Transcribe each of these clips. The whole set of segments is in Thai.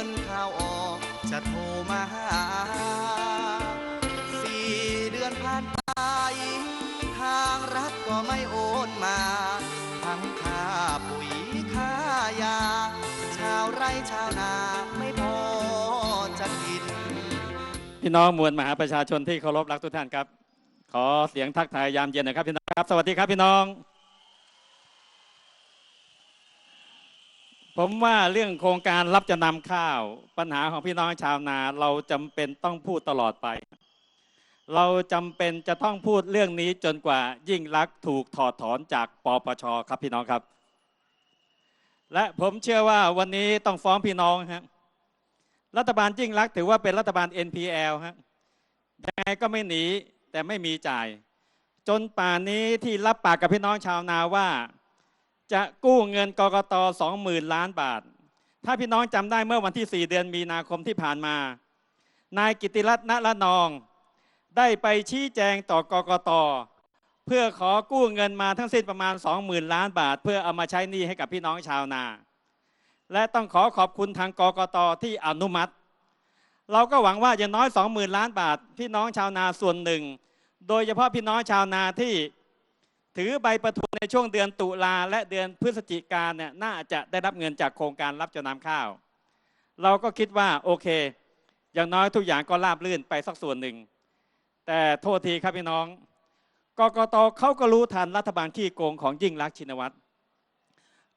ินข้าวออกจะโทรมาหาสี่เดือนผ่านไปทางรัฐก็ไม่โอนมา ทั้งค่าปุ๋ยค่ายา ชาวไร่ชาวนาไม่พอจะกิน พี่น้องมวลมหาประชาชนที่เคารพรักทุกท่านครับ ขอเสียงทักทายยามเย็นนะครับพี่น้องครับ สวัสดีครับพี่น้อง ผมว่าเรื่องโครงการรับจำนำข้าว ปัญหาของพี่น้องชาวนา เราจำเป็นต้องพูดตลอดไป เราจำเป็นจะต้องพูดเรื่องนี้จนกว่ายิ่งรักษณ์ถูกถอดถอนจากปปชครับพี่น้องครับ และผมเชื่อว่าวันนี้ต้องฟ้องพี่น้องครับรัฐบาลยิ่งรักษณ์ถือว่าเป็นรัฐบาล NPL ฮะยังไงก็ไม่หนีแต่ไม่มีจ่าย จนป่านนี้ที่รับปากกับพี่น้องชาวนาว่า จะกู้เงินกกต20,000ล้านบาท ถ้าพี่น้องจำได้เมื่อวันที่ 4 เดือนมีนาคมที่ผ่านมา นายกิติรัตน์ณละนอง ได้ไปชี้แจงต่อกกตเพื่อขอกู้เงินมาทั้งสิ้นประมาณ 20,000 ล้านบาท เพื่อเอามาใช้หนี้ให้กับพี่น้องชาวนา และต้องขอขอบคุณทางกกตที่อนุมัติ เราก็หวังว่าอย่างน้อย 20,000 ล้านบาท พี่น้องชาวนาส่วนหนึ่ง โดยเฉพาะพี่น้องชาวนาที่ ถือใบประทุนในช่วงเดือนตุลาและเดือนพฤศจิกาเนี่ยน่าจะได้รับเงินจากโครงการรับจำนำข้าว เราก็คิดว่าโอเค อย่างน้อยทุกอย่างก็ราบรื่นไปสักส่วนหนึ่ง แต่โทษทีครับพี่น้องกกตเขาก็รู้ทันรัฐบาลขี้โกงของยิ่งรักชินวัตร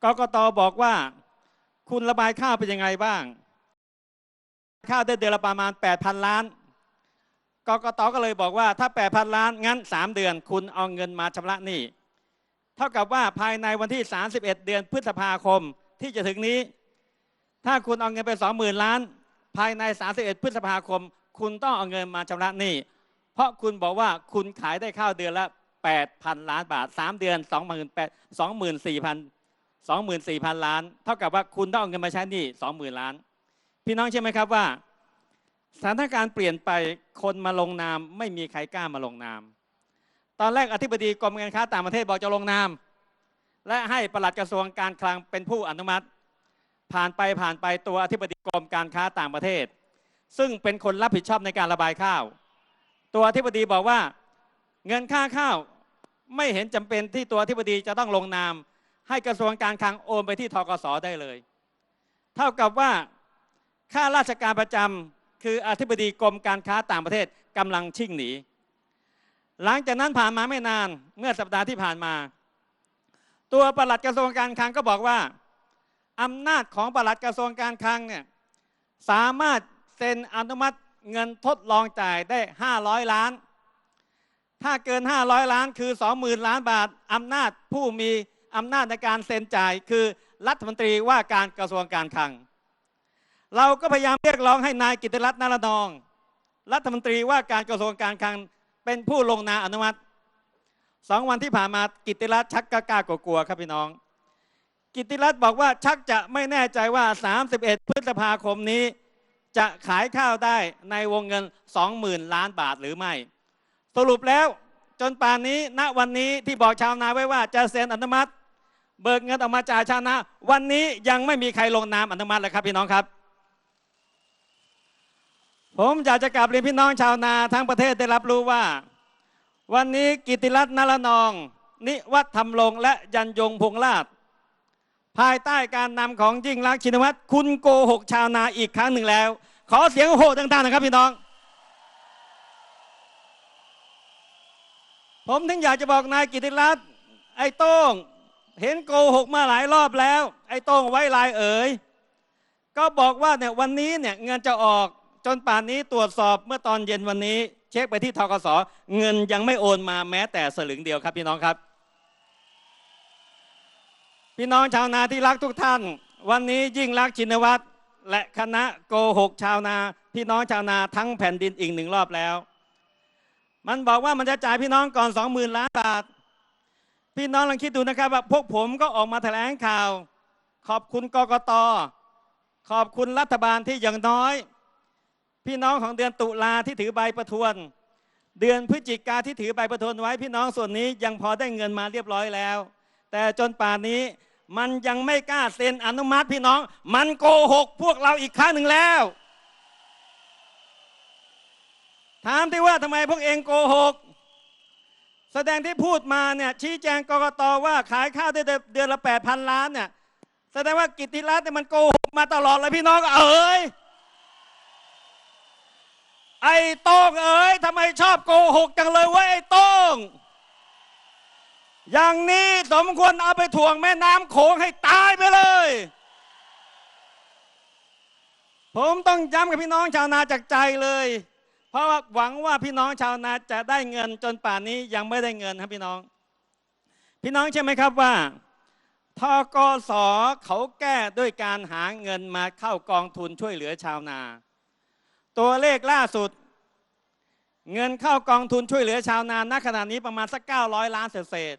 กกตบอกว่าคุณระบายข้าวเป็นยังไงบ้าง ข้าวได้เดือนละประมาณ 8,000 ล้าน กกตก็เลยบอกว่าถ้า 8,000 ล้านงั้น 3 เดือน คุณเอาเงินมาชำระหนี้ เท่ากับว่าภายในวันที่ 31 เดือนพฤษภาคมที่จะถึงนี้ ถ้าคุณเอาเงินไป 20,000 ล้าน ภายใน 31 พฤษภาคม คุณต้องเอาเงินมาชำระหนี้ เพราะคุณบอกว่าคุณขายได้ข้าวเดือนละ 8,000 ล้านบาท 3 เดือน 28,000 24,000 24,000 ล้าน เท่ากับว่าคุณต้องเอาเงินมาใช้หนี้ 20,000 ล้าน พี่น้องใช่ไหมครับว่า สถานการณ์เปลี่ยนไปคนมาลงนาม ไม่มีใครกล้ามาลงนาม ตอนแรกอธิบดีกรมการค้าต่างประเทศบอกจะลงนาม และให้ปลัดกระทรวงการคลังเป็นผู้อนุมัติ ผ่านไปผ่านไปตัวอธิบดีกรมการค้าต่างประเทศ ซึ่งเป็นคนรับผิดชอบในการระบายข้าว ตัวอธิบดีบอกว่าเงินค่าข้าวไม่เห็นจำเป็นที่ตัวอธิบดีจะต้องลงนาม ให้กระทรวงการคลังโอนไปที่ทกสได้เลย เท่ากับว่าข้าราชการประจำ คืออธิบดีกรมการค้าต่างประเทศกำลังชิ่งหนี หลังจากนั้นผ่านมาไม่นานเมื่อสัปดาห์ที่ผ่านมา ตัวปลัดกระทรวงการคลังก็บอกว่าอำนาจของปลัดกระทรวงการคลังเนี่ยสามารถเซ็นอนุมัติเงินทดลองจ่ายได้ 500 ล้าน ถ้าเกิน 500 ล้านคือ 20,000 ล้านบาทอำนาจผู้มีอำนาจในการเซ็นจ่ายคือรัฐมนตรีว่าการกระทรวงการคลัง เราก็พยายามเรียกร้องให้นายกิติรัตน์นารนอง รัฐมนตรีว่าการกระทรวงการคลังเป็นผู้ลงนามอนุมัติสองวันที่ผ่านมากิติรัตน์ชักกล้ากลัวๆครับพี่น้อง กิติรัตน์บอกว่าชักจะไม่แน่ใจว่า 31 พฤษภาคมนี้ จะขายข้าวได้ในวงเงิน 20,000 ล้านบาทหรือไม่ สรุปแล้วจนป่านนี้ณวันนี้ที่บอกชาวนาไว้ว่าจะเซ็นอนุมัติ เบิกเงินออกมาจ่ายชาวนา วันนี้ยังไม่มีใครลงนามอนุมัติเลยครับพี่น้องครับ ผมอยากจะกลับเรียนพี่น้องชาวนาทั้งประเทศได้รับรู้ว่า วันนี้กิติรัตน์นารนอง นิวัฒน์ธรรมลงและยันยงพงราชภายใต้การนำของยิ่งรักชินวัตรคุณโกหกชาวนาอีกครั้งหนึ่งแล้ว ขอเสียงโหดังๆนะครับพี่น้อง ผมถึงอยากจะบอกนายกิติรัตน์ไอ้โต้งเห็นโกหกมาหลายรอบแล้ว ไอ้โต้งไว้ลายเอ๋ยก็บอกว่าเนี่ยวันนี้เนี่ยเงินจะออก จนป่านนี้ตรวจสอบเมื่อตอนเย็นวันนี้ เช็คไปที่ทกสเงินยังไม่โอนมาแม้แต่สลึงเดียวครับพี่น้องครับ พี่น้องชาวนาที่รักทุกท่าน วันนี้ยิ่งรักชินวัตรและคณะโกหกชาวนา พี่น้องชาวนาทั้งแผ่นดินอีกหนึ่งรอบแล้ว มันบอกว่ามันจะจ่ายพี่น้องก่อน20,000ล้านบาทพี่น้องลองคิดดูนะครับว่าพวกผมก็ออกมาแถลงข่าว ขอบคุณกกตขอบคุณรัฐบาลที่อย่างน้อย พี่น้องของเดือนตุลาที่ถือใบประทวน เดือนพฤศจิกาที่ถือใบประทวนไว้พี่น้องส่วนนี้ยังพอได้เงินมาเรียบร้อยแล้ว แต่จนป่านนี้มันยังไม่กล้าเซ็นอนุมัติพี่น้อง มันโกหกพวกเราอีกครั้งหนึ่งแล้ว ถามที่ว่าทำไมพวกเองโกหก แสดงที่พูดมาเนี่ยชี้แจงกกตว่าขายข้าวได้เดือนละแปดพันล้านเนี่ยแสดงว่ากิตติรัตน์เนี่ยมันโกหกมาตลอดเลยพี่น้องเอ๋ย ไอ้โต้งเอ๋ยทำไมชอบโกหกจังเลยเว่าไอ้โต้งอย่างนี้สมควรเอาไปถ่วงแม่น้ำโขงให้ตายไปเลย ผมต้องย้ำกับพี่น้องชาวนาจากใจเลย เพราะว่าหวังว่าพี่น้องชาวนาจะได้เงินจนป่านนี้ยังไม่ได้เงินครับพี่น้อง พี่น้องใช่ไหมครับว่าทกสเขาแก้ด้วยการหาเงินมาเข้ากองทุนช่วยเหลือชาวนา ตัวเลขล่าสุด เงินเข้ากองทุนช่วยเหลือชาวนาณขณะนี้ประมาณสัก 900 ล้านเศษ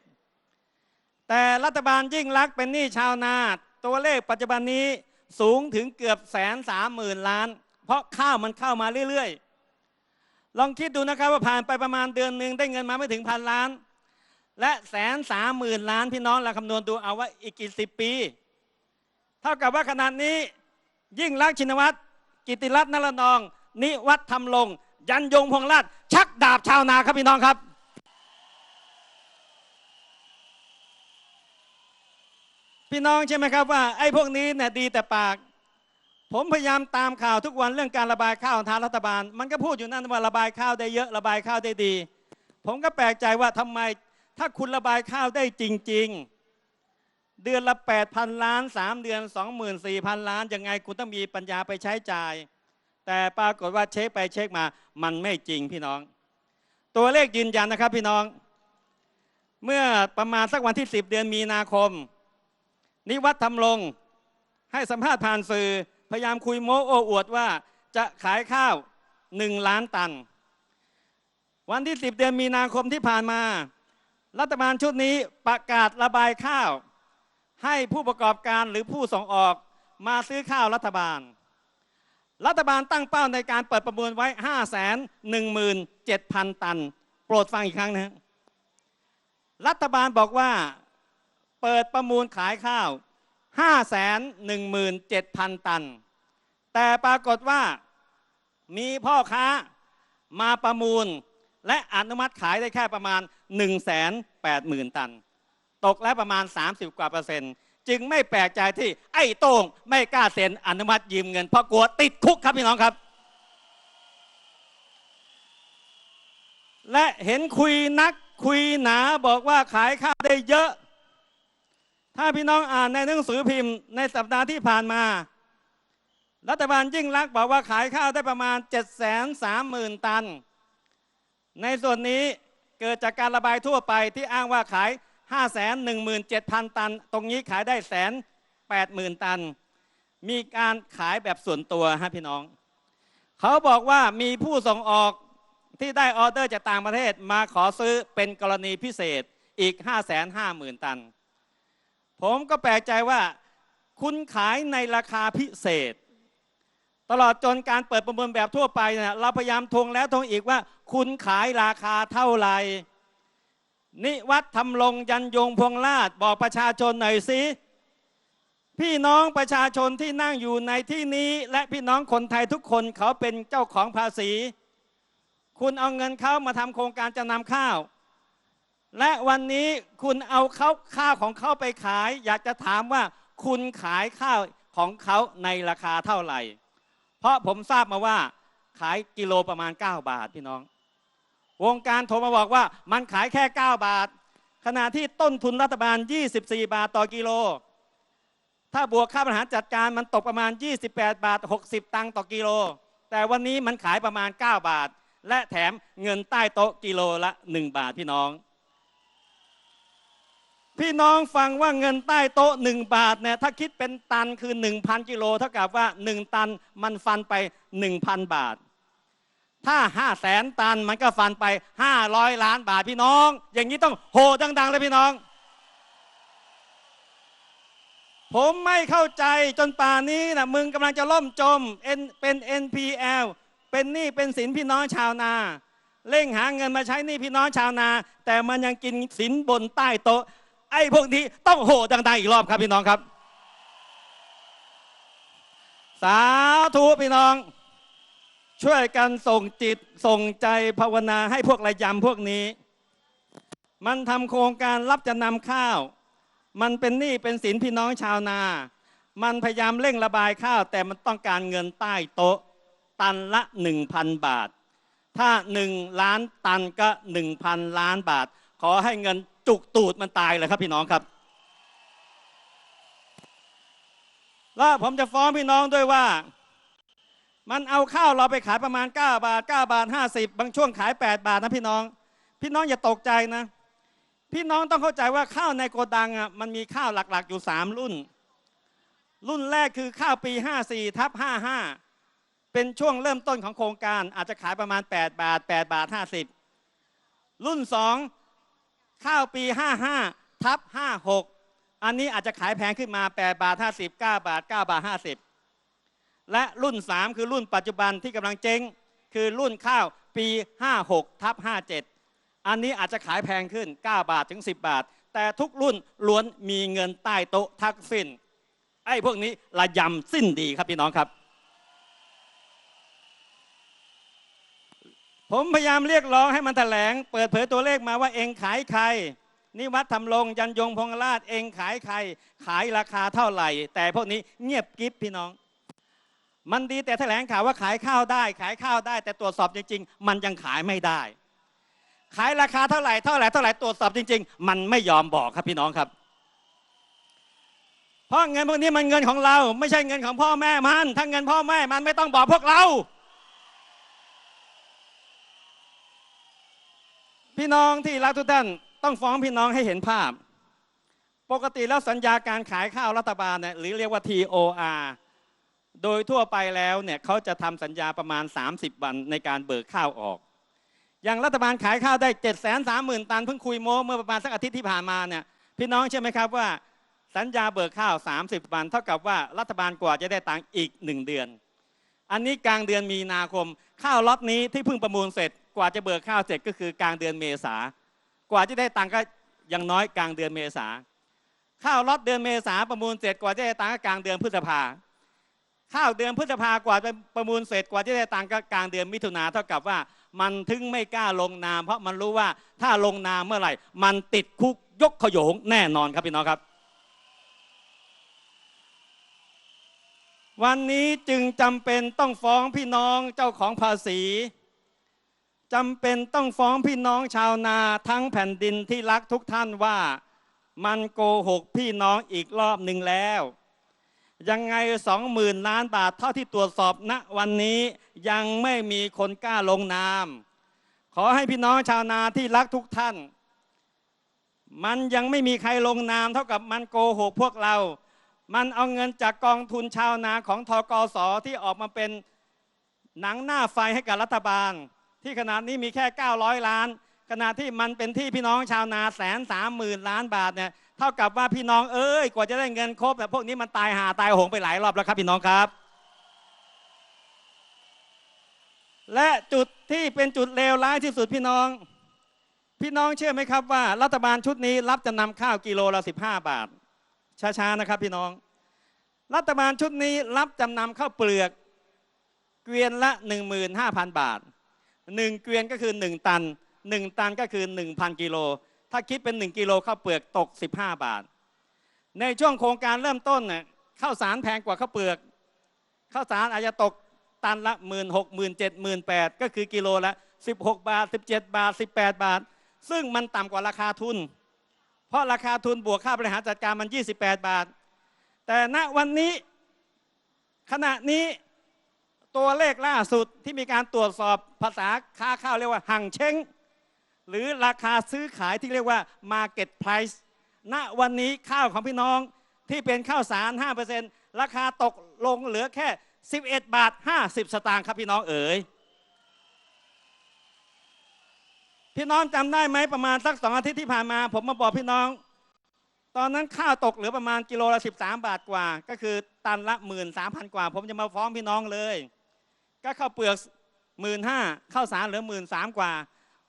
แต่รัฐบาลยิ่งรักเป็นหนี้ชาวนาตัวเลขปัจจุบันนี้สูงถึงเกือบแสนสามหมื่นล้าน เพราะข้าวมันเข้ามาเรื่อยๆ ลองคิดดูนะครับว่าผ่านไปประมาณเดือนหนึ่งได้เงินมาไม่ถึงพันล้าน และแสนสามหมื่นล้านพี่น้องเราคำนวณดูเอาว่าอีกกี่สิบปี เท่ากับว่าขนาดนี้ยิ่งรักชินวัตรกิติรัตน์นรนอง นิวัฒน์ธรรมลง ยันยงพงราชชักดาบชาวนาครับพี่น้องครับพี่น้องใช่ไหมครับว่าไอ้พวกนี้เนี่ยดีแต่ปาก ผมพยายามตามข่าวทุกวันเรื่องการระบายข้าวของทางรัฐบาล มันก็พูดอยู่นั่นว่าระบายข้าวได้เยอะระบายข้าวได้ดี ผมก็แปลกใจว่าทำไมถ้าคุณระบายข้าวได้จริง ๆ เดือนละ 8,000 ล้าน 3 เดือน 24,000 ล้านยังไงคุณต้องมีปัญญาไปใช้จ่าย แต่ปรากฏว่าเช็คไปเช็คมามันไม่จริงพี่น้อง ตัวเลขยืนยันนะครับพี่น้อง เมื่อประมาณสักวันที่ 10 เดือนมีนาคม นิวัฒน์ทำลงให้สัมภาษณ์ผ่านสื่อพยายามคุยโม้โอ้อวดว่าจะขายข้าว1ล้านตัน วันที่ 10 เดือนมีนาคมที่ผ่านมา รัฐบาลชุดนี้ประกาศระบายข้าว ให้ผู้ประกอบการหรือผู้ส่งออกมาซื้อข้าวรัฐบาล รัฐบาลตั้งเป้าในการเปิดประมูลไว้ 5 1 7 0 0 0 ตัน โปรดฟังอีกครั้งนะรัฐบาลบอกว่าเปิดประมูลขายข้าว 5 1 7 0 0 0 ตัน แต่ปรากฏว่ามีพ่อค้ามาประมูล และอนุมัติขายได้แค่ประมาณ 1 8 0 0 0 0 ตัน ตกแล้วประมาณ 30 กว่าเปอร์เซ็นต์ จึงไม่แปลกใจที่ไอ้โต้งไม่กล้าเซ็นอนุมัติยืมเงินเพราะกลัวติดคุกครับพี่น้องครับ และเห็นคุยนักคุยหนาบอกว่าขายข้าวได้เยอะ ถ้าพี่น้องอ่านในหนังสือพิมพ์ในสัปดาห์ที่ผ่านมา รัฐบาลยิ่งรักบอกว่าขายข้าวได้ประมาณ 7 3 0 0 0 0 ตัน ในส่วนนี้เกิดจากการระบายทั่วไปที่อ้างว่าขาย 5 1 7 0 0 0 ตัน ตรงนี้ขายได้แสน8 0,000ตัน มีการขายแบบส่วนตัวฮะพี่น้อง เขาบอกว่ามีผู้ส่งออกที่ได้ออเดอร์จากต่างประเทศมาขอซื้อเป็นกรณีพิเศษอีก 5 5 0 0 0 0 ตัน ผมก็แปลกใจว่า คุณขายในราคาพิเศษ ตลอดจนการเปิดประมูลแบบทั่วไปเนี่ยเราพยายามทวงแล้วทวงอีกว่า คุณขายราคาเท่าไหร่ นิวัฒน์ทำลงยันยงพวงราชบอกประชาชนหน่อยสิพี่น้องประชาชนที่นั่งอยู่ในที่นี้ และพี่น้องคนไทยทุกคนเขาเป็นเจ้าของภาษี คุณเอาเงินเขามาทำโครงการจำนำข้าว และวันนี้คุณเอาเขาข้าวของเขาไปขาย อยากจะถามว่าคุณขายข้าวของเขาในราคาเท่าไหร่ เพราะผมทราบมาว่าขายกิโลประมาณ 9 บาทพี่น้อง วงการโทรมาบอกว่ามันขายแค่ 9 บาท ขณะที่ต้นทุนรัฐบาล 24 บาทต่อกิโล ถ้าบวกค่าบริหารจัดการมันตกประมาณ 28 บาท 60 ตังค์ต่อกิโล แต่วันนี้มันขายประมาณ 9 บาท และแถมเงินใต้โต๊ะกิโลละ 1 บาทพี่น้อง พี่น้องฟังว่าเงินใต้โต๊ะ 1 บาทเนี่ยถ้าคิดเป็นตันคือ 1,000 กิโลเท่ากับว่า 1 ตันมันฟันไป 1,000 บาท ถ้า5 0 0แสนตันมันก็ฟันไป500ล้านบาทพี่น้อง อย่างนี้ต้องโหดัง ๆ เลยพี่น้อง ผมไม่เข้าใจจนป่านนี้นะมึงกำลังจะล่มจม N เป็น NPL เป็นหนี้เป็นสินพี่น้องชาวนาเร่งหาเงินมาใช้หนี้พี่น้องชาวนา แต่มันยังกินสินบนใต้โต๊ะ ไอ้พวกนี้ต้องโหดังๆอีกรอบครับพี่น้องครับ สาธุพี่น้อง ช่วยกันส่งจิตส่งใจภาวนาให้พวกระยำพวกนี้ มันทำโครงการรับจำนำข้าว มันเป็นหนี้เป็นสินพี่น้องชาวนา มันพยายามเร่งระบายข้าว แต่มันต้องการเงินใต้โต๊ะ ตันละ 1,000 บาท ถ้า 1 ล้านตันก็ 1,000 ล้านบาท ขอให้เงินจุกตูดมันตายเลยครับพี่น้องครับ แล้วผมจะฟ้องพี่น้องด้วยว่า มันเอาข้าวเราไปขายประมาณ 9 บาท 9 บาท 50 บางช่วงขาย 8 บาทนะพี่น้อง พี่น้องอย่าตกใจนะ พี่น้องต้องเข้าใจว่าข้าวในโกดังอะมันมีข้าวหลักๆอยู่ 3 รุ่น รุ่นแรกคือข้าวปี 54ทับ55 เป็นช่วงเริ่มต้นของโครงการอาจจะขายประมาณ 8 บาท 8 บาท 50 รุ่น 2 ข้าวปี 55ทับ56 อันนี้อาจจะขายแพงขึ้นมา 8 บาท 50 9 บาท 9 บาท 50 และรุ่น 3 คือรุ่นปัจจุบันที่กำลังเจ๊งคือรุ่นข้าวปี 56ทับ57 อันนี้อาจจะขายแพงขึ้น 9 บาทถึง 10 บาท แต่ทุกรุ่นล้วนมีเงินใต้โต๊ะทักสิ้น ไอ้พวกนี้ระยำสิ้นดีครับพี่น้องครับ ผมพยายามเรียกร้องให้มันแถลง เปิดเผยตัวเลขมาว่าเองขายใครนิวัฒน์ทำลงยันยงพงราชเองขายใคร ขายราคาเท่าไหร่ แต่พวกนี้เงียบกริบพี่น้อง มันดีแต่แถลงข่าวว่าขายข้าวได้ ขายข้าวได้ แต่ตรวจสอบจริง ๆ มันยังขายไม่ได้ ขายราคาเท่าไหร่เท่าไหร่เท่าไหร่ตรวจสอบจริง ๆ มันไม่ยอมบอกครับพี่น้องครับ เพราะเงินพวกนี้มันเงินของเรา ไม่ใช่เงินของพ่อแม่มันถ้าเงินพ่อแม่มันไม่ต้องบอกพวกเรา พี่น้องที่รักทุกท่านต้องฟ้องพี่น้องให้เห็นภาพ ปกติแล้วสัญญาการขายข้าวรัฐบาลเนี่ยหรือเรียกว่า TOR โดยทั่วไปแล้วเนี่ยเขาจะทำสัญญาประมาณ 30 วันในการเบิกข้าวออก อย่างรัฐบาลขายข้าวได้ 7 3 0 0 0 0 ตันเพิ่งคุยโม้เมื่อประมาณสักอาทิตย์ที่ผ่านมาเนี่ยพี่น้องเชื่อไหมครับว่าสัญญาเบิกข้าว 30 วันเท่ากับว่ารัฐบาลกว่าจะได้ตังค์อีก 1 เดือน อันนี้กลางเดือนมีนาคม ข้าวล็อตนี้ที่เพิ่งประมูลเสร็จกว่าจะเบิกข้าวเสร็จก็คือกลางเดือนเมษากว่าจะได้ตังค์ก็ยังน้อยกลางเดือนเมษาข้าวล็อตเดือนเมษาประมูลเสร็จกว่าจะได้ตังค์ก็กลางเดือนพฤษภา ข้าเดือนพฤษภากว่าจะประมูลเสร็จกว่าจะได้ตังค์ก็กลางเดือนมิถุนาเท่ากับว่า มันถึงไม่กล้าลงนาม เพราะมันรู้ว่าถ้าลงนามเมื่อไหร่ มันติดคุกยกขโยงแน่นอนครับพี่น้องครับ วันนี้จึงจำเป็นต้องฟ้องพี่น้องเจ้าของภาษีจำเป็นต้องฟ้องพี่น้องชาวนาทั้งแผ่นดินที่รักทุกท่านว่า มันโกหกพี่น้องอีกรอบหนึ่งแล้ว ยังไงสองหมื่นล้านบาทเท่าที่ตรวจสอบณวันนี้ยังไม่มีคนกล้าลงนาม ขอให้พี่น้องชาวนาที่รักทุกท่าน มันยังไม่มีใครลงนามเท่ากับมันโกหกพวกเรา มันเอาเงินจากกองทุนชาวนาของทกสที่ออกมาเป็นหนังหน้าไฟให้กับรัฐบาล ที่ขนาดนี้มีแค่ 900 ล้านขณะที่มันเป็นที่พี่น้องชาวนาแสนสามหมื่นล้านบาทเนี่ย เท่ากับว่าพี่น้องเอ้ยกว่าจะได้เงินครบแต่พวกนี้มันตายหาตายโหงไปหลายรอบแล้วครับพี่น้องครับ และจุดที่เป็นจุดเลวร้ายที่สุดพี่น้อง พี่น้องเชื่อไหมครับว่า รัฐบาลชุดนี้รับจะนำข้าวกิโลละ 15 บาท ช้าๆนะครับพี่น้อง รัฐบาลชุดนี้รับจำนำข้าวเปลือก เกวียนละ 15,000 บาท 1 เกวียนก็คือ 1 ตัน 1 ตันก็คือ 1,000 กิโล ถ้าคิดเป็น 1กิโลข้าวเปลือกตก 15 บาท ในช่วงโครงการเริ่มต้นเนี่ยข้าวสารแพงกว่าข้าวเปลือกข้าวสารอาจจะตกตันละ1 6 0 0 0 0 7 0 0 0 8ก็คือกิโลละ 16 บาท 17 บาท 18 บาท ซึ่งมันต่ำกว่าราคาทุน เพราะราคาทุนบวกค่าบริหารจัดการมัน 28 บาท แต่ณวันนี้ขณะนี้ตัวเลขล่าสุดที่มีการตรวจสอบภาษาค้าข้าวเรียกว่าห่างเช้ง หรือราคาซื้อขายที่เรียกว่า Market Price ณวันนี้ข้าวของพี่น้องที่เป็นข้าวสาร 5%ราคาตกลงเหลือแค่ 11 บาท 50 สตางค์ครับพี่น้องเอ๋ยพี่น้องจำได้ไหมประมาณสักสองอาทิตย์ที่ผ่านมา ผมมาบอกพี่น้อง ตอนนั้นข้าวตกเหลือประมาณกิโลละ 13 บาทกว่า ก็คือตันละ 13,000กว่า ผมจะมาฟ้องพี่น้องเลย ก็ข้าวเปลือกหมื่นห้าข้าวสารเหลือหมื่นสามกว่า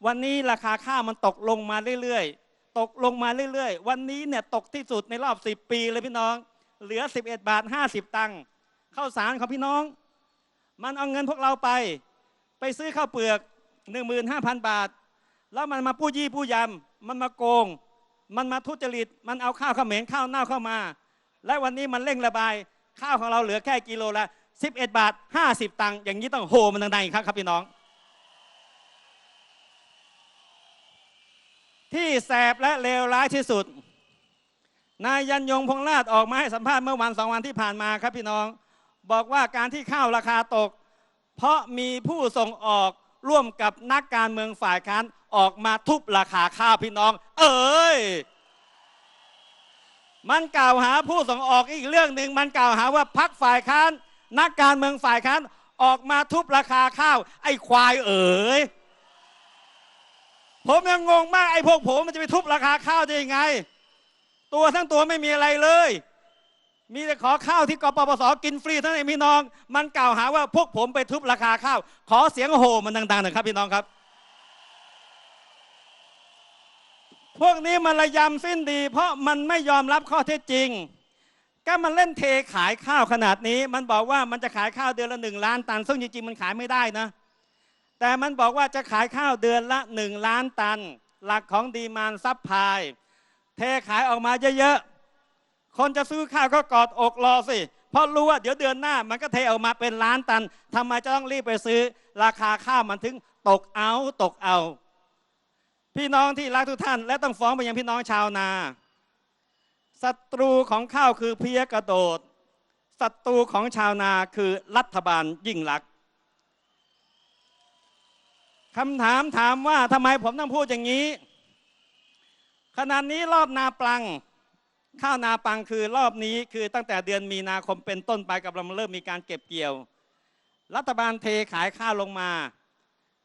วันนี้ราคาข้าวมันตกลงมาเรื่อยๆ ตกลงมาเรื่อยๆ วันนี้เนี่ยตกที่สุดในรอบ 10 ปีเลยพี่น้อง เหลือ 11 บาท 50 ตังค์ข้าวสารของพี่น้อง มันเอาเงินพวกเราไป ไปซื้อข้าวเปลือก 15,000 บาท แล้วมันมาปู้ยี่ปู้ยำ มันมาโกง มันมาทุจริต มันเอาข้าวเขมรข้าวเน่าเข้ามา และวันนี้มันเร่งระบาย ข้าวของเราเหลือแค่กิโลละ 11 บาท 50 ตังค์อย่างนี้ต้องโหมันดังๆอีกครั้งครับพี่น้อง ที่แสบและเลวร้ายที่สุด นายยันยงพงราชออกมาให้สัมภาษณ์เมื่อวันสองวันที่ผ่านมาครับพี่น้อง บอกว่าการที่ข้าวราคาตก เพราะมีผู้ส่งออกร่วมกับนักการเมืองฝ่ายค้านออกมาทุบราคาข้าวพี่น้อง เอ้ยมันกล่าวหาผู้ส่งออกอีกเรื่องหนึ่งมันกล่าวหาว่าพักฝ่ายค้าน นักการเมืองฝ่ายค้านออกมาทุบราคาข้าว ไอ้ควายเอ๋ย ผมยังงงมากไอ้พวกผมมันจะไปทุบราคาข้าวได้ยังไง ตัวทั้งตัวไม่มีอะไรเลย มีแต่ขอข้าวที่กปปสกินฟรีเท่านั้นเองพี่น้อง มันกล่าวหาว่าพวกผมไปทุบราคาข้าว ขอเสียงโห่มันดังๆหน่อยครับพี่น้องครับ พวกนี้มันระยำสิ้นดี เพราะมันไม่ยอมรับข้อเท็จจริง ก็มันเล่นเทขายข้าวขนาดนี้ มันบอกว่ามันจะขายข้าวเดือนละหนึ่งล้านตัน ซึ่งจริงๆมันขายไม่ได้นะ แต่มันบอกว่าจะขายข้าวเดือนละหนึ่งล้านตัน หลักของดีมานซับพาย เทขายออกมาเยอะๆ คนจะซื้อข้าวก็กอดอกรอสิ เพราะรู้ว่าเดี๋ยวเดือนหน้ามันก็เทออกมาเป็นล้านตันทำไมจะต้องรีบไปซื้อ ราคาข้าวมันถึงตกเอาตกเอา พี่น้องที่รักทุกท่าน และต้องฟ้องไปยังพี่น้องชาวนาศัตรูของข้าวคือเพียกระโดดศัตรูของชาวนาคือรัฐบาลยิ่งลักษณ์ คำถามถามว่าทำไมผมต้องพูดอย่างนี้ ขณะนี้รอบนาปลัง ข้าวนาปังคือรอบนี้คือตั้งแต่เดือนมีนาคมเป็นต้นไปกำลังเริ่มมีการเก็บเกี่ยว รัฐบาลเทขายข้าวลงมา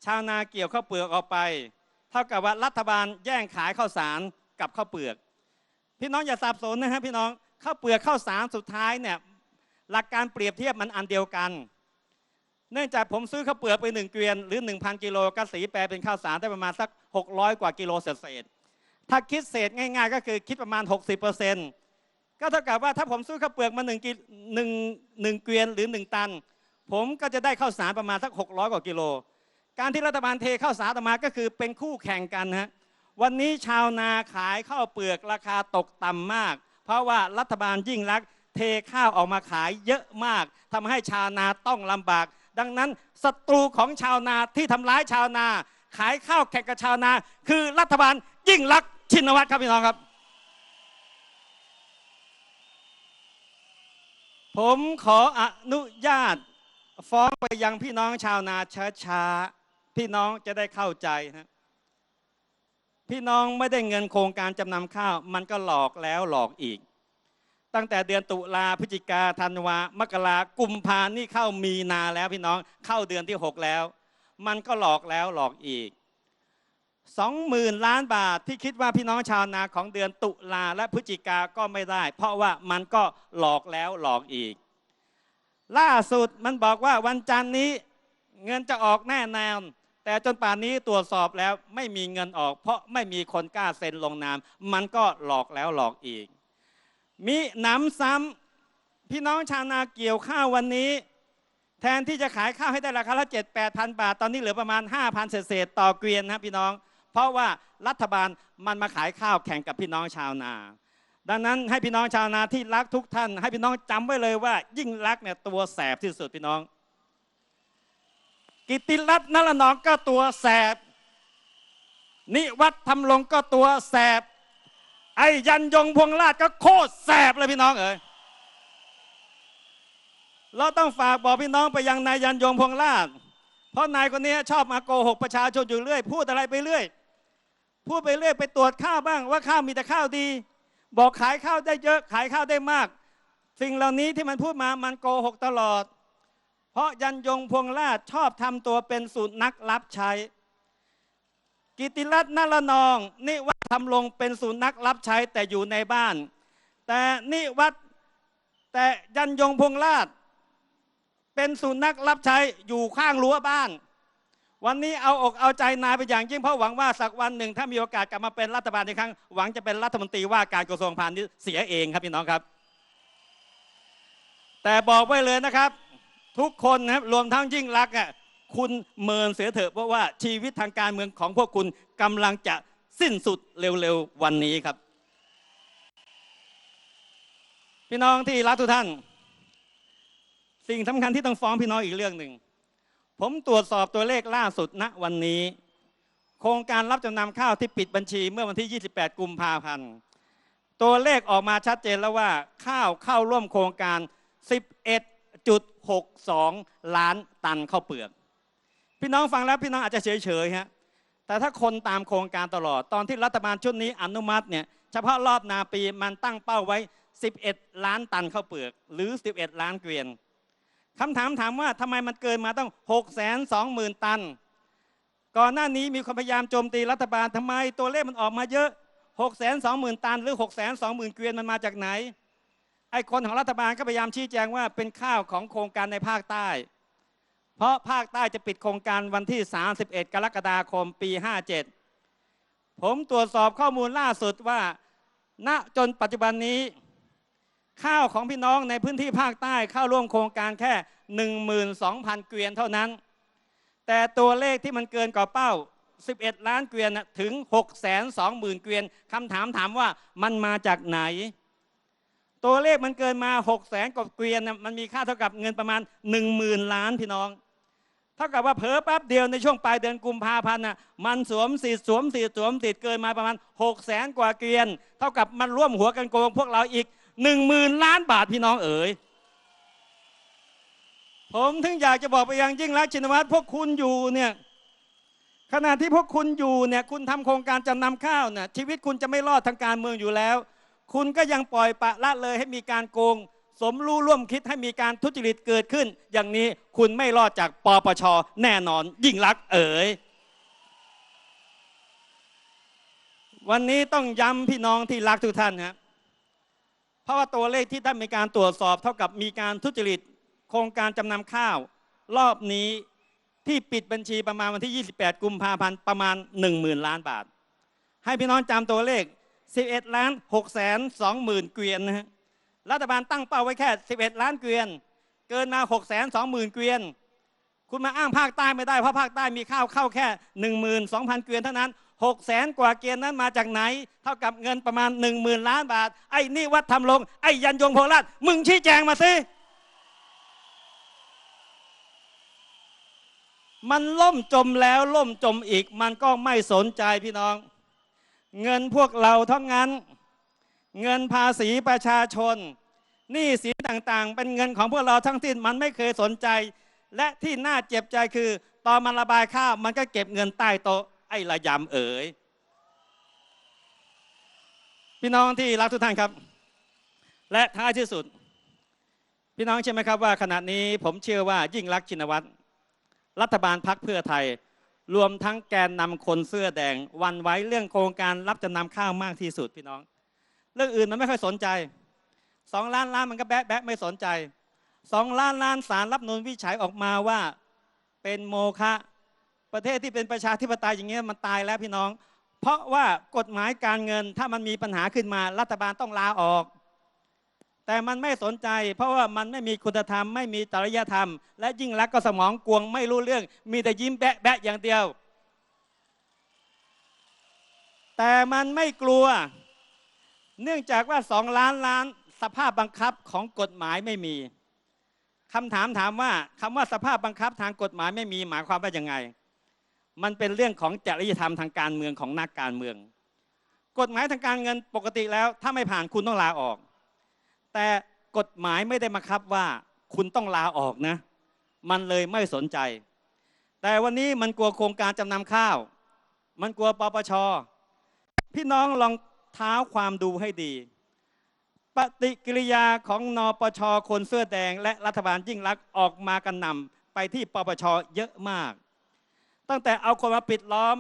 ชาวนาเกี่ยวข้าวเปลือกออกไป เท่ากับว่ารัฐบาลแย่งขายข้าวสารกับข้าวเปลือก พี่น้องอย่าสับสนนะฮะพี่น้องข้าวเปลือกข้าวสารสุดท้ายเนี่ยหลักการเปรียบเทียบมันอันเดียวกัน เนื่องจากผมซื้อข้าวเปลือกไปหนึ่งเกวียน หรือ 1,000 กิโลกระสีแปลเป็นข้าวสารได้ประมาณสัก 600 กว่ากิโลเศษๆถ้าคิดเศษง่าย ๆ ก็คือคิดประมาณ 60%ก็เท่ากับว่าถ้าผมซื้อข้าวเปลือกมา1กิหนึ่งหนึ่งเกวียนหรือ 1 ตัน ผมก็จะได้ข้าวสารประมาณสัก 600 กว่ากิโล การที่รัฐบาลเทข้าวสารออกมาก็คือเป็นคู่แข่งกันฮะวันนี้ชาวนาขายข้าวเปลือกราคาตกต่ำมาก เพราะว่ารัฐบาลยิ่งรักเทข้าวออกมาขายเยอะมากทำให้ชาวนาต้องลำบาก ดังนั้นศัตรูของชาวนาที่ทำร้ายชาวนา ขายข้าวแข่งกับชาวนา คือรัฐบาลยิ่งรักชินวัตรครับพี่น้องครับ ผมขออนุญาตฟ้องไปยังพี่น้องชาวนาช้าๆพี่น้องจะได้เข้าใจนะพี่น้องไม่ได้เงินโครงการจำนำข้าว มันก็หลอกแล้วหลอกอีก ตั้งแต่เดือนตุลาพฤศจิกาธันวามกรากุมภานี่เข้ามีนาแล้วพี่น้องเข้าเดือนที่ 6 แล้ว มันก็หลอกแล้วหลอกอีกสองหมื่นล้านบาทที่คิดว่าพี่น้องชาวนาของเดือนตุลาและพฤศจิกาก็ไม่ได้ เพราะว่ามันก็หลอกแล้วหลอกอีก ล่าสุดมันบอกว่าวันจันทร์นี้เงินจะออกแน่นอนแต่จนป่านนี้ตรวจสอบแล้วไม่มีเงินออก เพราะไม่มีคนกล้าเซ็นลงนาม มันก็หลอกแล้วหลอกอีก มีหนำซ้ำพี่น้องชาวนาเกี่ยวข้าววันนี้ แทนที่จะขายข้าวให้ได้ราคาละเจ็ดแปดพันบาท ตอนนี้เหลือประมาณ5,000เศษต่อเกวียนนะพี่น้อง เพราะว่ารัฐบาลมันมาขายข้าวแข่งกับพี่น้องชาวนา ดังนั้นให้พี่น้องชาวนาที่รักทุกท่าน ให้พี่น้องจำไว้เลยว่า ยิ่งรักเนี่ยตัวแสบที่สุดพี่น้อง กิติรัตน์นรนองก็ตัวแสบนิวัฒน์ทำลงก็ตัวแสบ ไอ้ยันยงพวงราชก็โคตรแสบเลยพี่น้องเอ๋ยเราต้องฝากบอกพี่น้องไปยังนายยันยงพวงราชเพราะนายคนนี้ชอบมาโกหกประชาชนอยู่เรื่อยพูดอะไรไปเรื่อยพูดไปเรื่อยไปตรวจข้าวบ้างว่าข้าวมีแต่ข้าวดี บอกขายข้าวได้เยอะขายข้าวได้มาก สิ่งเหล่านี้ที่มันพูดมามันโกหกตลอด เพราะยันยงพวงราชชอบทำตัวเป็นสูตรนักรับใช้ กิติรัตน์นรนองนิวัฒน์ ทำลงเป็นสูตรนักรับใช้แต่อยู่ในบ้าน แต่นิวัฒน์แต่ยันยงพงราช เป็นสูตรนักรับใช้อยู่ข้างรั้วบ้าน วันนี้เอาอกเอาใจนายไปอย่างยิ่งเพราะหวังว่าสักวันหนึ่ง ถ้ามีโอกาสกลับมาเป็นรัฐบาลอีกครั้ง หวังจะเป็นรัฐมนตรีว่าการกระทรวงพาณิชย์เสียเองครับพี่น้องครับ แต่บอกไว้เลยนะครับ ทุกคนนะครับรวมทั้งยิ่งรักอะคุณเมินเสียเถอะเพราะว่าชีวิตทางการเมืองของพวกคุณกำลังจะ สิ้นสุดเร็วๆวันนี้ครับ พี่น้องที่รักทุกท่าน สิ่งสำคัญที่ต้องฟ้องพี่น้องอีกเรื่องหนึ่ง ผมตรวจสอบตัวเลขล่าสุดณวันนี้ โครงการรับจำนำข้าวที่ปิดบัญชีเมื่อวันที่ 28 กุมภาพันธ์ตัวเลขออกมาชัดเจนแล้วว่าข้าวเข้าร่วมโครงการ 11.62 ล้านตันข้าวเปลือก พี่น้องฟังแล้วพี่น้องอาจจะเฉยๆฮะ แต่ถ้าคนตามโครงการตลอด ตอนที่รัฐบาลชุดนี้อนุมัติเนี่ยเฉพาะรอบนาปีมันตั้งเป้าไว้ 11 ล้านตันข้าวเปลือก หรือ 11 ล้านเกวียนคำถามถามว่าทำไมมันเกินมาต้อง 6 2 0 0 0 0 ตัน ก่อนหน้านี้มีคนพยายามโจมตีรัฐบาลทำไมตัวเลขมันออกมาเยอะ 6 2 0 0 0 ตัน หรือ 6 2 0 0 0 0 เกวียนมันมาจากไหนไอ้คนของรัฐบาลก็พยายามชี้แจงว่าเป็นข้าวของโครงการในภาคใต้ เพราะภาคใต้จะปิดโครงการวันที่ 31 กรกฎาคมปี 57 ผมตรวจสอบข้อมูลล่าสุดว่า ณจนปัจจุบันนี้ ข้าวของพี่น้องในพื้นที่ภาคใต้เข้าร่วมโครงการแค่ 12,000 เกวียนเท่านั้น แต่ตัวเลขที่มันเกินกว่าเป้า 11 ล้านเกวียนถึง 620,000 เกวียนคำถามถามว่ามันมาจากไหนตัวเลขมันเกินมา 600,000กว่าเกวียน มันมีค่าเท่ากับเงินประมาณ 10,000 ล้านพี่น้อง ท่ากับว่าเผลอแป๊บเดียวในช่วงปลายเดือนกุมภาพันธ์น่ะมันสวมสิทธิ์สวมสิทธิ์สวมสิทธิ์เกินมาประมาณ6 0แสนกว่าเกวียน เท่ากับมันร่วมหัวกันโกงพวกเราอีก1 0,000ล้านบาทพี่น้องเอ๋ยผมถึงอยากจะบอกไปยังยิ่งรักชินวัตรพวกคุณอยู่เนี่ยขณะที่พวกคุณอยู่เนี่ยคุณทำโครงการจำนำข้าวเนี่ยชีวิตคุณจะไม่รอดทางการเมืองอยู่แล้ว คุณก็ยังปล่อยปะละเลยให้มีการโกง สมรู้ร่วมคิดให้มีการทุจริตเกิดขึ้น อย่างนี้คุณไม่รอดจากปปชแน่นอน ยิ่งรักเอ๋ยวันนี้ต้องย้ำพี่น้องที่รักทุกท่านครับเพราะว่าตัวเลขที่ได้มีการตรวจสอบ เท่ากับมีการทุจริต โครงการจำนำข้าว รอบนี้ที่ปิดบัญชีประมาณวันที่ 28 กุมภาพันธ์ประมาณ 10,000 ล้านบาท ให้พี่น้องจำตัวเลข 11ล้าน6แสน2หมื่นเกวียนนะฮะ รัฐบาลตั้งเป้าไว้แค่ 11 ล้านเกวียน เกินมา6 2 0 0 0 0เกวียน คุณมาอ้างภาคใต้ไม่ได้เพราะภาคใต้มีข้าวเข้าแค่ 12,000 เกวียนเท่านั้น6แสนกว่าเกวียนนั้นมาจากไหน เท่ากับเงินประมาณ 10,000 ล้านบาท ไอ้นี่วัดทำลง ไอ้ยันยงโพลาดมึงชี้แจงมาสิมันล่มจมแล้วล่มจมอีก มันก็ไม่สนใจพี่น้อง เงินพวกเราเท่านั้น เงินภาษีประชาชนหนี้สินต่างๆ เป็นเงินของพวกเราทั้งสิ้นมันไม่เคยสนใจ และที่น่าเจ็บใจคือ ตอนมันระบายข้าวมันก็เก็บเงินใต้โต๊ะไอ้ระยำเอ๋ยพี่น้องที่รักทุกท่านครับ และท้ายที่สุด พี่น้องใช่ไหมครับว่าขณะนี้ผมเชื่อว่ายิ่งรักชินวัตรรัฐบาลพักเพื่อไทย รวมทั้งแกนนำคนเสื้อแดงวันไว้เรื่องโครงการรับจำนำข้าวมากที่สุดพี่น้อง เรื่องอื่นมันไม่ค่อยสนใจสองล้านล้านมันก็แบะแบะไม่สนใจสองล้านล้านสารรับนูนวิจัยออกมาว่าเป็นโมฆะประเทศที่เป็นประชาธิปไตยอย่างเงี้ยมันตายแล้วพี่น้อง เพราะว่ากฎหมายการเงินถ้ามันมีปัญหาขึ้นมารัฐบาลต้องลาออก แต่มันไม่สนใจ เพราะว่ามันไม่มีคุณธรรม ไม่มีจริยธรรม และยิ่งรักก็สมองกวงไม่รู้เรื่อง มีแต่ยิ้มแบะแบะอย่างเดียว แต่มันไม่กลัว เนื่องจากว่าสองล้านล้านสภาพบังคับของกฎหมายไม่มีคำถามถามว่าคำว่าสภาพบังคับทางกฎหมายไม่มีหมายความว่ายังไง มันเป็นเรื่องของจริยธรรมทางการเมืองของนักการเมือง กฎหมายทางการเงินปกติแล้ว ถ้าไม่ผ่านคุณต้องลาออก แต่กฎหมายไม่ได้บังคับว่าคุณต้องลาออกนะ มันเลยไม่สนใจ แต่วันนี้มันกลัวโครงการจำนำข้าว มันกลัวปปชพี่น้องลอง เท้าความดูให้ดี ปฏิกิริยาของนปชคนเสื้อแดง และรัฐบาลยิ่งรักออกมากันนำไปที่ปปชเยอะมาก ตั้งแต่เอาคนมาปิดล้อม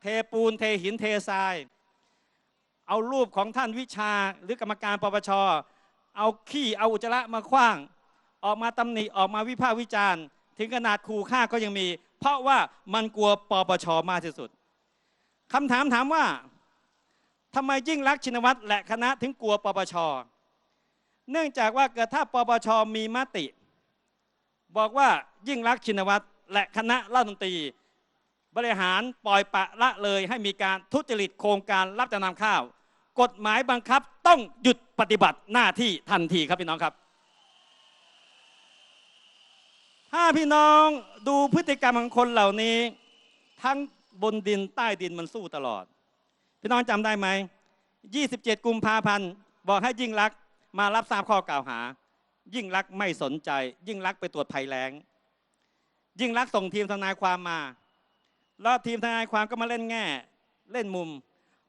เทปูนเทหินเททราย เอารูปของท่านวิชาหรือกรรมการปปชเอาขี้เอาอุจจาระมาคว้าง ออกมาตำหนิออกมาวิพากษ์วิจารณ์ ถึงขนาดขู่ฆ่าก็ยังมี เพราะว่ามันกลัวปปชมากที่สุดคำถามถามว่า ทำไมยิ่งรักชินวัตรและคณะถึงกลัวปปช เนื่องจากว่าเกิดถ้าปปชมีมติ บอกว่ายิ่งรักชินวัตรและคณะรัฐมนตรี บริหารปล่อยปะละเลยให้มีการทุจริตโครงการรับจำนำข้าว กฎหมายบังคับต้องหยุดปฏิบัติหน้าที่ทันทีครับพี่น้องครับ ถ้าพี่น้องดูพฤติกรรมของคนเหล่านี้ ทั้งบนดินใต้ดินมันสู้ตลอด พี่น้องจำได้ไหม 27 กุมภาพันธ์บอกให้ยิ่งรักษ์มารับทราบข้อกล่าวหา ยิ่งรักษ์ไม่สนใจ ยิ่งรักษ์ไปตรวจภัยแล้ง ยิ่งรักษ์ส่งทีมทนายความมา แล้วทีมทนายความก็มาเล่นแง่เล่นมุม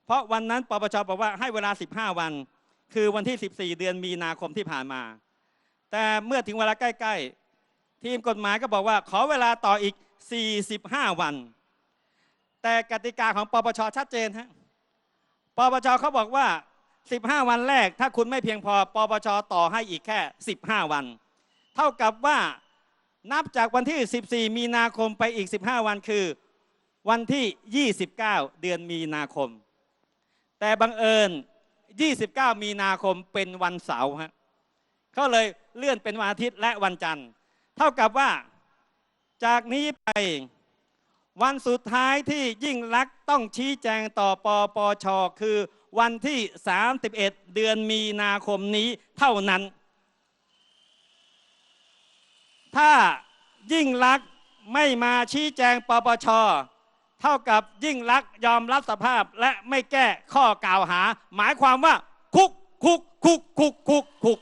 เพราะวันนั้นปปชบอกว่าให้เวลา 15 วัน คือวันที่ 14 เดือนมีนาคมที่ผ่านมา แต่เมื่อถึงเวลาใกล้ ๆ ทีมกฎหมายก็บอกว่า ขอเวลาต่ออีก 45 วัน แต่กติกาของปปชชัดเจนฮะ ปปชเขาบอกว่า 15 วันแรก ถ้าคุณไม่เพียงพอปปชต่อให้อีกแค่ 15 วัน เท่ากับว่านับจากวันที่ 14 มีนาคมไปอีก 15 วันคือ วันที่ 29 เดือนมีนาคม แต่บังเอิญ 29 มีนาคมเป็นวันเสาร์ฮะก็เลยเลื่อนเป็นวันอาทิตย์และวันจันทร์ เท่ากับว่าจากนี้ไป วันสุดท้ายที่ยิ่งลักษณ์ต้องชี้แจงต่อปปช คือวันที่ 31 เดือนมีนาคมนี้เท่านั้น ถ้ายิ่งลักษณ์ไม่มาชี้แจงปปช เท่ากับยิ่งลักษณ์ยอมรับสภาพและไม่แก้ข้อกล่าวหา หมายความว่า คุกคุกคุกคุกคุกคุก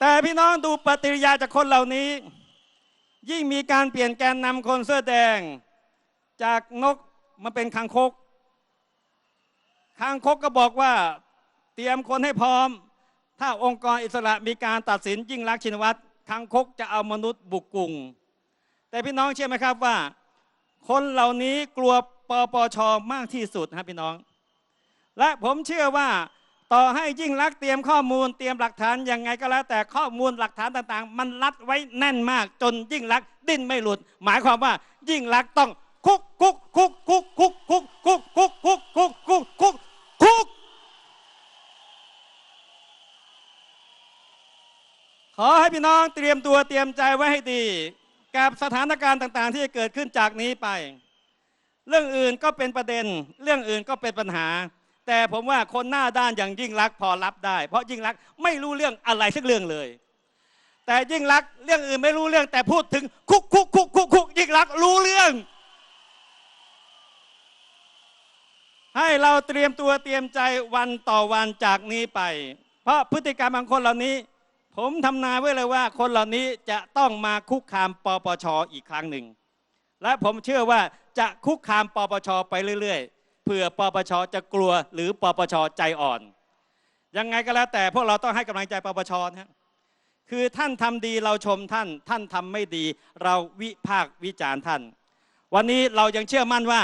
แต่พี่น้องดูปฏิกิริยาจากคนเหล่านี้ ยิ่งมีการเปลี่ยนแกนนำคนเสื้อแดง จากนกมาเป็นคางคกคางคกก็บอกว่าเตรียมคนให้พร้อม ถ้าองค์กรอิสระมีการตัดสินยิ่งรักชินวัตรคางคกจะเอามนุษย์บุกกรุง แต่พี่น้องเชื่อไหมครับว่า คนเหล่านี้กลัวปปชมากที่สุดนะครับพี่น้อง และผมเชื่อว่า ต่อให้ยิ่งรักเตรียมข้อมูลเตรียมหลักฐานยังไงก็แล้ว แต่ข้อมูลหลักฐานต่างๆ มันรัดไว้แน่นมากจนยิ่งรักดิ้นไม่หลุด หมายความว่ายิ่งรักต้องคุกคุกคุกคุกคุกคุกคุกคุกคุกคุกคุกคุกคุกขอให้พี่น้องเตรียมตัวเตรียมใจไว้ให้ดี กับสถานการณ์ต่างๆ ที่จะเกิดขึ้นจากนี้ไป เรื่องอื่นก็เป็นประเด็น เรื่องอื่นก็เป็นปัญหา แต่ผมว่าคนหน้าด้านอย่างยิ่งรักพอรับได้ เพราะยิ่งรักไม่รู้เรื่องอะไรสักเรื่องเลย แต่ยิ่งรักเรื่องอื่นไม่รู้เรื่อง แต่พูดถึงคุกคุกคุกคุกคุกยิ่งรักรู้เรื่อง ให้เราเตรียมตัวเตรียมใจวันต่อวันจากนี้ไป เพราะพฤติกรรมของคนเหล่านี้ ผมทำนายไว้เลยว่า คนเหล่านี้จะต้องมาคุกคามปปชอีกครั้งหนึ่งและผมเชื่อว่าจะคุกคามปปชไปเรื่อยๆ เพื่อปปชจะกลัวหรือปปชใจอ่อน ยังไงก็แล้วแต่พวกเราต้องให้กำลังใจปปชนะฮะคือท่านทำดีเราชมท่าน ท่านทำไม่ดีเราวิพากษ์วิจารณ์ท่าน วันนี้เรายังเชื่อมั่นว่า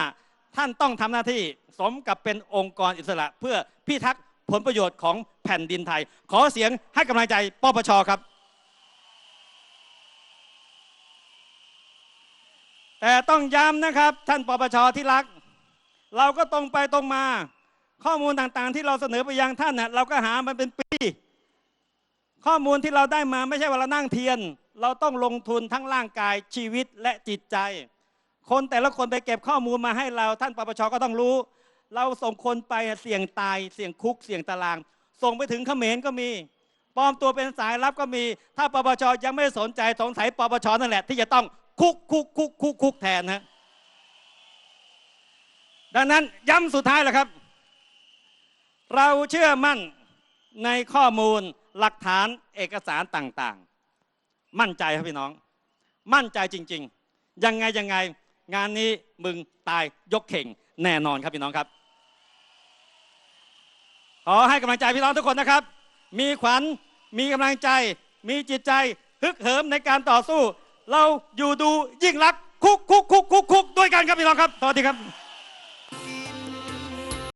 ท่านต้องทำหน้าที่สมกับเป็นองค์กรอิสระ เพื่อพิทักษ์ผลประโยชน์ของแผ่นดินไทย ขอเสียงให้กำลังใจปปชครับ แต่ต้องย้ำนะครับท่านปปชที่รัก เราก็ตรงไปตรงมา ข้อมูลต่างๆ ที่เราเสนอไปยังท่านเน่ยเราก็หามันเป็นปี ข้อมูลที่เราได้มาไม่ใช่ว่าเรานั่งเทียน เราต้องลงทุนทั้งร่างกายชีวิตและจิตใจ คนแต่ละคนไปเก็บข้อมูลมาให้เราท่านปปชก็ต้องรู้ เราส่งคนไปเสี่ยงตายเสี่ยงคุกเสี่ยงตาราง ส่งไปถึงเขมรก็มีปลอมตัวเป็นสายลับก็มี ถ้าปปชยังไม่สนใจสงสัยปปชนั่นแหละ ที่จะต้องคุกคุกคุกคุกคุกแทนนะ ดังนั้นย้ำสุดท้ายแหละครับ เราเชื่อมั่นในข้อมูลหลักฐานเอกสารต่างๆ มั่นใจครับพี่น้อง มั่นใจจริง ๆ ยังไงยังไง งานนี้มึงตายยกเข่งแน่นอนครับพี่น้องครับ ขอให้กำลังใจพี่น้องทุกคนนะครับ มีขวัญมีกำลังใจ มีจิตใจฮึกเหิมในการต่อสู้ เราอยู่ดูยิ่งรักคุกคุกคุกคุกคุกด้วยกันครับพี่น้องครับสวัสดีครับ